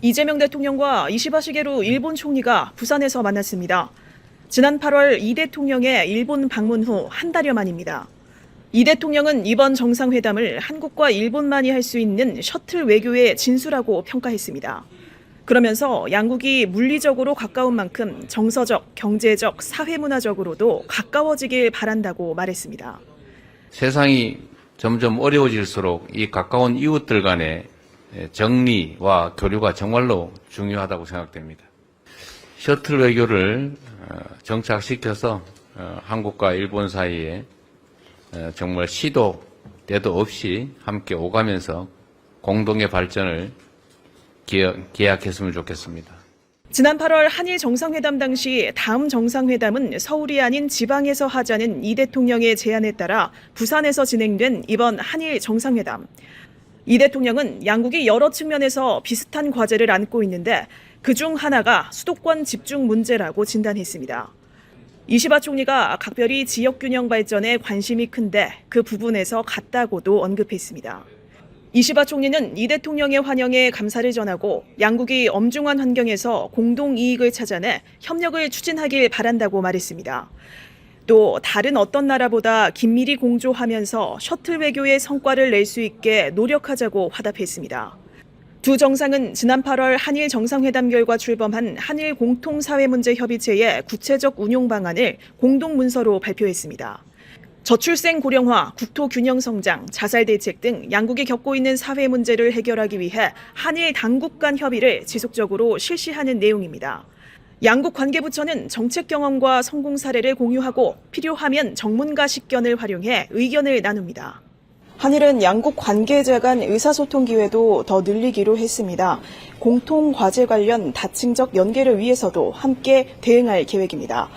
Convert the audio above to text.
이재명 대통령과 이시바 시게루 일본 총리가 부산에서 만났습니다. 지난 8월 이 대통령의 일본 방문 후 한 달여 만입니다. 이 대통령은 이번 정상회담을 한국과 일본만이 할 수 있는 셔틀 외교의 진수라고 평가했습니다. 그러면서 양국이 물리적으로 가까운 만큼 정서적, 경제적, 사회문화적으로도 가까워지길 바란다고 말했습니다. 세상이 점점 어려워질수록 이 가까운 이웃들 간의 정리와 교류가 정말로 중요하다고 생각됩니다. 셔틀 외교를 어, 정착시켜서 어, 한국과 일본 사이에 어, 정말 시도 때도 없이 함께 오가면서 공동의 발전을 계약했으면 좋겠습니다. 지난 8월 한일 정상회담 당시 다음 정상회담은 서울이 아닌 지방에서 하자는 이 대통령의 제안에 따라 부산에서 진행된 이번 한일 정상회담. 이 대통령은 양국이 여러 측면에서 비슷한 과제를 안고 있는데 그 중 하나가 수도권 집중 문제라고 진단했습니다. 이시바 총리가 각별히 지역 균형 발전에 관심이 큰데 그 부분에서 같다고도 언급했습니다. 이시바 총리는 이 대통령의 환영에 감사를 전하고 양국이 엄중한 환경에서 공동 이익을 찾아내 협력을 추진하길 바란다고 말했습니다. 또 다른 어떤 나라보다 긴밀히 공조하면서 셔틀 외교의 성과를 낼 수 있게 노력하자고 화답했습니다. 두 정상은 지난 8월 한일 정상회담 결과 출범한 한일 공통사회문제협의체의 구체적 운용 방안을 공동 문서로 발표했습니다. 저출생 고령화, 국토 균형 성장, 자살 대책 등 양국이 겪고 있는 사회 문제를 해결하기 위해 한일 당국 간 협의를 지속적으로 실시하는 내용입니다. 양국 관계부처는 정책 경험과 성공 사례를 공유하고 필요하면 전문가 식견을 활용해 의견을 나눕니다. 한일은 양국 관계자 간 의사소통 기회도 더 늘리기로 했습니다. 공통 과제 관련 다층적 연계를 위해서도 함께 대응할 계획입니다.